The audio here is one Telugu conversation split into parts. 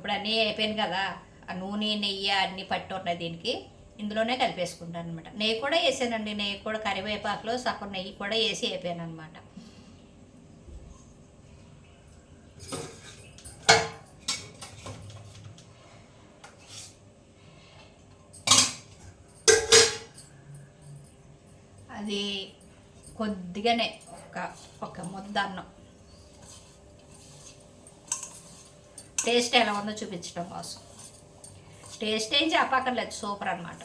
ఇప్పుడు అన్నీ అయిపోయింది కదా ఆ నూనె నెయ్యి అన్నీ పట్టి ఉన్నాయి దీనికి. ఇందులోనే కలిపేసుకుంటాను అనమాట నెయ్యి కూడా వేసానండి నెయ్యి కూడా కరివేపాకులో సగం నెయ్యి కూడా వేసి అయిపోయాను అనమాట అది కొద్దిగానే ఒక ఒక ముద్ద అన్నం టేస్ట్ ఎలా ఉందో చూపించడం కోసం. టేస్ట్ ఏం చెప్పక్కర్లేదు సూపర్ అనమాట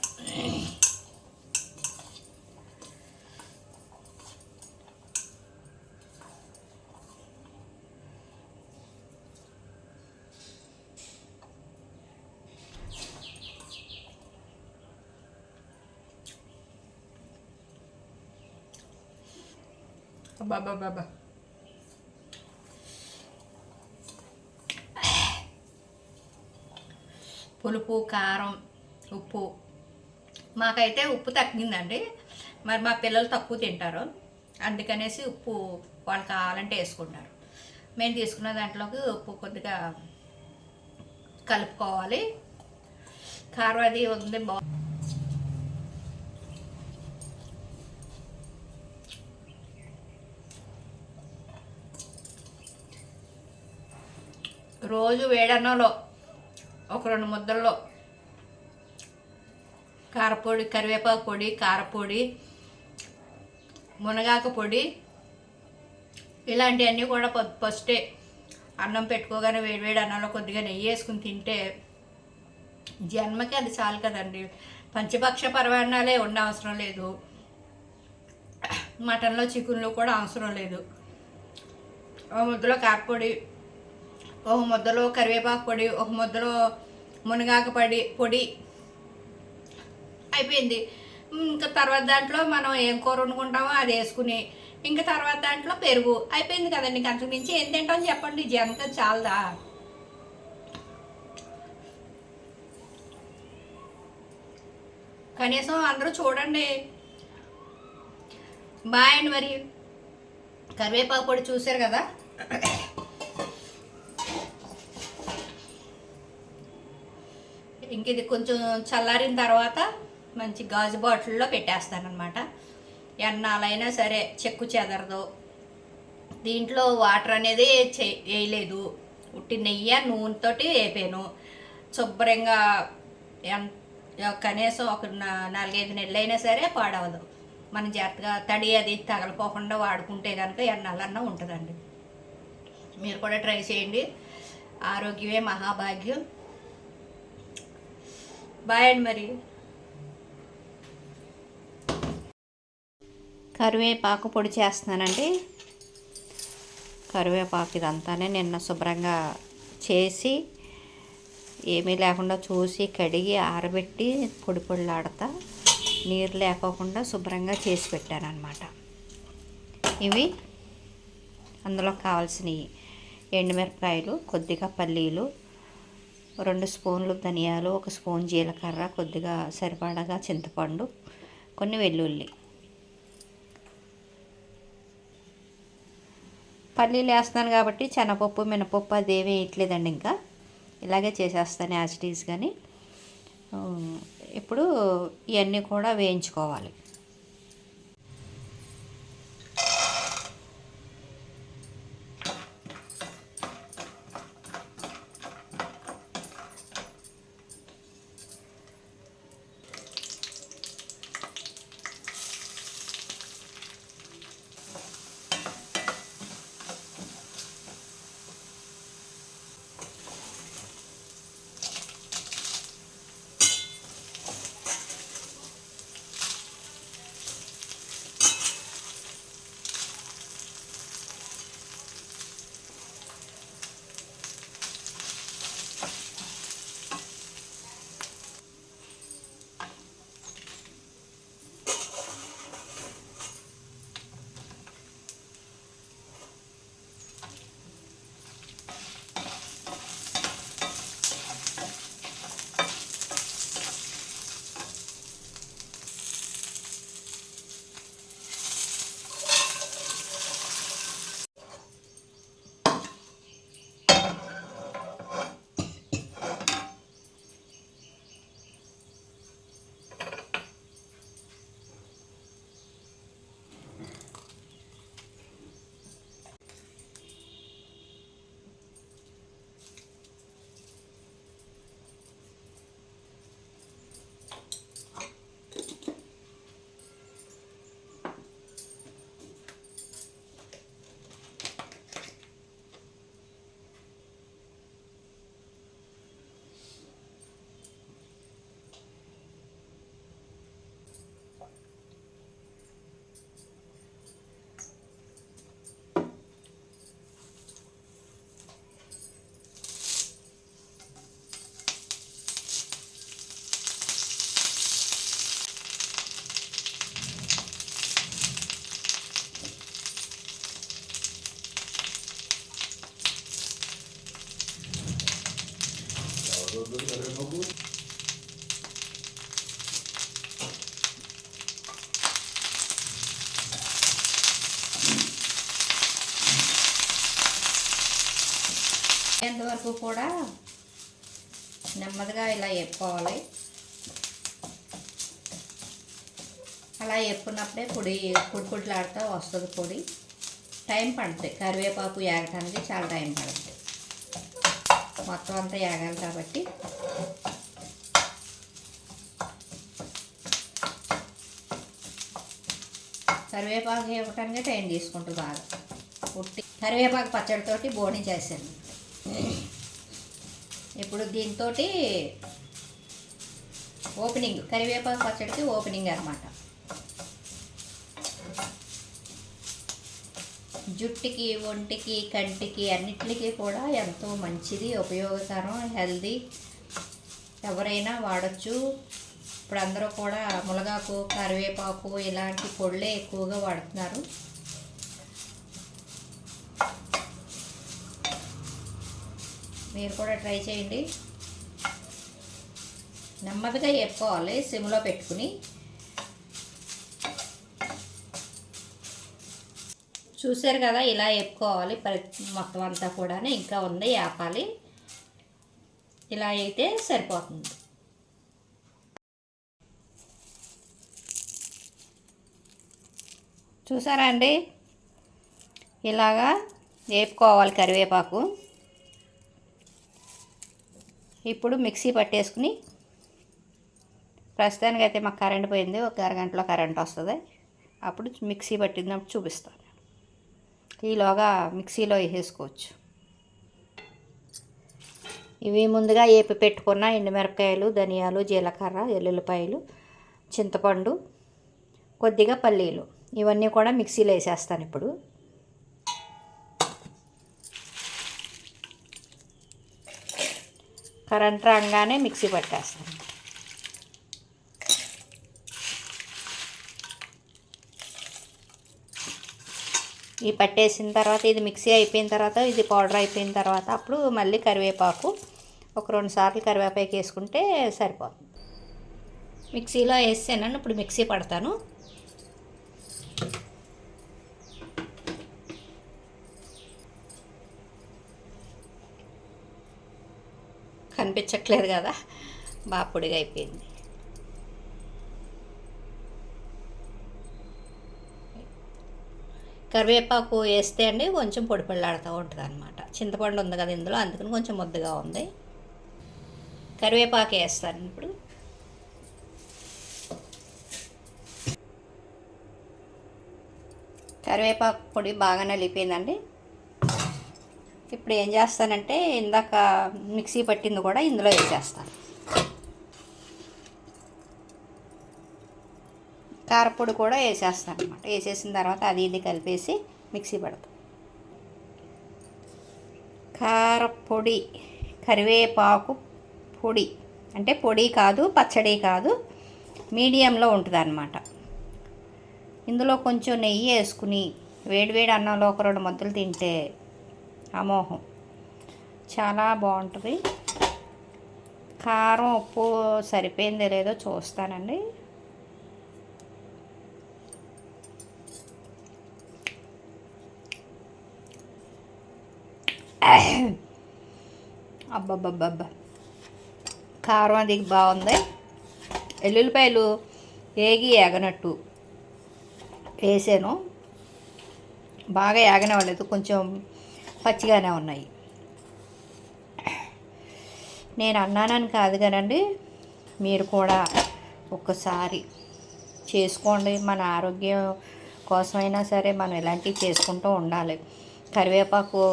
బాబా బాబా పులుపు కారం ఉప్పు. మాకైతే ఉప్పు తగ్గిందండి. మరి మా పిల్లలు తక్కువ తింటారు. అందుకనేసి ఉప్పు వాళ్ళు కావాలంటే వేసుకుంటారు. మేము తీసుకున్న దాంట్లోకి ఉప్పు కొద్దిగా కలుపుకోవాలి. కారం అది ఉంది బా రోజు వేడన్నంలో ఒక రెండు ముద్దల్లో. కారపొడి కరివేపాకు పొడి కారపొడి మునగాకు పొడి ఇలాంటివన్నీ కూడా ఫస్టే అన్నం పెట్టుకోగానే వేడివేడి అన్నంలో కొద్దిగా నెయ్యి వేసుకుని తింటే జన్మకి అది చాలు కదండి. పంచపక్ష పరమాన్నాలే ఉండ అవసరం లేదు. మటన్లో చికెన్లో కూడా అవసరం లేదు. ముద్దలో కారపొడి ఒక ముద్దలో కరివేపాకు పొడి ఒక ముద్దలో మునగాకు పొడి పొడి. అయిపోయింది. ఇంకా తర్వాత దాంట్లో మనం ఏం కూర వండుకుంటామో అది వేసుకుని ఇంకా తర్వాత దాంట్లో పెరుగు. అయిపోయింది కదండి. అంతకు మించి ఏం తింటాం చెప్పండి. జనక చాలదా? కనీసం అందరూ చూడండి. బాయ్ అండి మరి. కరివేపాకు పొడి చూశారు కదా? ఇంక ఇది కొంచెం చల్లారిన తర్వాత మంచి గాజు బాటిల్లో పెట్టేస్తానమాట ఎన్నాలైనా సరే చెక్కు చెదరదు. దీంట్లో వాటర్ అనేది వేయలేదు. ఉట్టి నెయ్యి నూనెతోటి వేపాను. శుభ్రంగా ఎన్ కనీసం ఒక నాలుగైదు నెలలు అయినా సరే పాడవదు. మనం జాగ్రత్తగా తడి అది తగలపోకుండా వాడుకుంటే కనుక ఎన్నాలన్నా ఉంటుందండి. మీరు కూడా ట్రై చేయండి. ఆరోగ్యమే మహాభాగ్యం. బాయ్ అండి మరి. కరివేపాకు పొడి చేస్తున్నానండి. కరివేపాకు ఇదంతానే నిన్న శుభ్రంగా చేసి ఏమీ లేకుండా చూసి కడిగి ఆరబెట్టి పొడి పొడిలాడతా నీరు లేకోకుండా శుభ్రంగా చేసి పెట్టాను అనమాట ఇవి అందులో కావాల్సినవి ఎండుమిరపకాయలు కొద్దిగా పల్లీలు రెండు స్పూన్లు ధనియాలు ఒక స్పూన్ జీలకర్ర కొద్దిగా సరిపడగా చింతపండు కొన్ని వెల్లుల్లి. పల్లీలు వేస్తున్నాను కాబట్టి శనగపప్పు మినపప్పు అదేమీ వేయట్లేదండి ఇంకా. ఇలాగే చేసేస్తాను యాజ్ కానీ ఇప్పుడు ఇవన్నీ కూడా వేయించుకోవాలి. ఎంతవరకు కూడా నెమ్మదిగా ఇలా ఎప్పుకోవాలి అలా ఎప్పుకున్నప్పుడే పొడి పొడి పొడిలాడుతూ వస్తుంది పొడి. టైం పడుతుంది కరివేపాకు ఏగటానికి చాలా టైం పడుతుంది మొత్తం అంతా ఏగాలి కాబట్టి. కరివేపాకు వేయటానికి టైం తీసుకుంటుంది బాగా. ఉట్టి కరివేపాకు పచ్చడితోటి బోని చేశాను ఇప్పుడు దీంతో ఓపెనింగ్ కరివేపాకు పచ్చడికి ఓపెనింగ్ అనమాట జుట్టుకి ఒంటికి కంటికి అన్నిటికీ కూడా ఎంతో మంచిది ఉపయోగకరం హెల్దీ. ఎవరైనా వాడచ్చు. ఇప్పుడు అందరూ కూడా మునగాకు కరివేపాకు ఇలాంటి పొళ్ళే ఎక్కువగా వాడుతున్నారు. మీరు కూడా ట్రై చేయండి. నెమ్మదిగా వేపుకోవాలి సిమ్లో పెట్టుకుని. చూశారు కదా ఇలా వేపుకోవాలి ప్రతి మొత్తం అంతా కూడా ఇంకా ఉంది వేపాలి. ఇలా అయితే సరిపోతుంది. చూసారా అండి? ఇలాగా వేపుకోవాలి కరివేపాకు. ఇప్పుడు మిక్సీ పట్టేసుకుని ప్రస్తుతానికి అయితే మాకు కరెంట్ పోయింది ఒక అరగంటలో కరెంట్ వస్తుంది. అప్పుడు మిక్సీ పట్టినప్పుడు చూపిస్తాను ఈలోగా మిక్సీలో వేసేసుకోవచ్చు. ఇవి ముందుగా ఏపి పెట్టుకున్న ఎండుమిరపకాయలు ధనియాలు జీలకర్ర ఎల్లుల్లిపాయలు చింతపండు కొద్దిగా పల్లీలు. ఇవన్నీ కూడా మిక్సీలో వేసేస్తాను ఇప్పుడు. కరెంట్ రాగానే మిక్సీ పట్టేస్తాను. ఈ పట్టేసిన తర్వాత ఇది మిక్సీ అయిపోయిన తర్వాత ఇది పౌడర్ అయిపోయిన తర్వాత అప్పుడు మళ్ళీ కరివేపాకు ఒక రెండు సార్లు కరివేపాకు వేసుకుంటే సరిపోతుంది. మిక్సీలో వేసాను ఇప్పుడు మిక్సీ పడతాను. కనిపించట్లేదు కదా. బాగా పొడిగా అయిపోయింది. కరివేపాకు వేస్తే అండి కొంచెం పొడి పెళ్ళాడుతూ ఉంటుంది అనమాట చింతపండు ఉంది కదా ఇందులో అందుకని కొంచెం ముద్దగా ఉంది. కరివేపాకు వేస్తాను ఇప్పుడు. కరివేపాకు పొడి బాగా నలిపోయిందండి ఇప్పుడు ఏం చేస్తానంటే ఇందాక మిక్సీ పట్టింది కూడా ఇందులో వేసేస్తాను. కారపొడి కూడా వేసేస్తాను అనమాట వేసేసిన తర్వాత అది ఇది కలిపేసి మిక్సీ పడతాం. కారపొడి కరివేపాకు పొడి అంటే పొడి కాదు పచ్చడి కాదు మీడియంలో ఉంటుంది అనమాట ఇందులో కొంచెం నెయ్యి వేసుకుని వేడివేడి అన్నంలో ఒక రెండు ముద్దలు తింటే అమోహం. చాలా బాగుంటుంది. కారం ఉప్పు సరిపోయిందో లేదో చూస్తానండి. అబ్బబ్బబ్బబ్బా. కారం అది బాగుంది. ఎల్లుల్లిపాయలు ఏగి ఏగనట్టు వేసాను. బాగా ఏగనివ్వలేదు. కొంచెం పచ్చిగానే ఉన్నాయి. నేను అన్నానని కాదు కదండి మీరు కూడా ఒక్కసారి చేసుకోండి. మన ఆరోగ్యం కోసమైనా సరే మనం ఇలాంటివి చేసుకుంటూ ఉండాలి. కరివేపాకు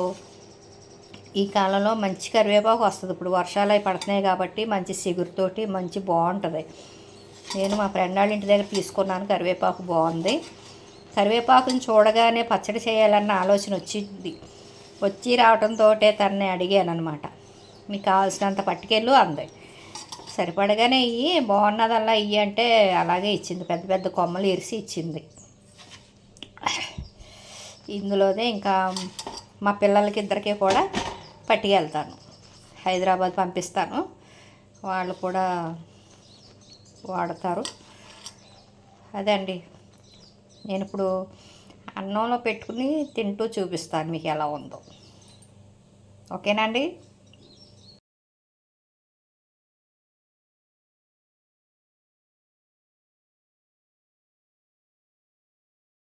ఈ కాలంలో మంచి కరివేపాకు వస్తుంది. ఇప్పుడు వర్షాలు అవి పడుతున్నాయి కాబట్టి మంచి సిగురుతోటి మంచి బాగుంటుంది. నేను మా ఫ్రెండ్ వాళ్ళ ఇంటి దగ్గర తీసుకున్నాను. కరివేపాకు బాగుంది. కరివేపాకుని చూడగానే పచ్చడి చేయాలన్న ఆలోచన వచ్చింది. వచ్చి రావడంతో తనని అడిగానమాట మీకు కావాల్సినంత పట్టుకెళ్ళు అంది. సరిపడగానే ఇయ్యి బాగున్నదల్లా ఇయ్యి అంటే అలాగే ఇచ్చింది. పెద్ద పెద్ద కొమ్మలు ఇరిసి ఇచ్చింది. ఇందులోనే ఇంకా మా పిల్లలకి ఇద్దరికి కూడా పట్టుకెళ్తాను. హైదరాబాద్ పంపిస్తాను. వాళ్ళు కూడా వాడతారు. అదే అండి నేను ఇప్పుడు అన్నంలో పెట్టుకుని తింటూ చూపిస్తాను మీకు ఎలా ఉందో. ఓకేనా అండి?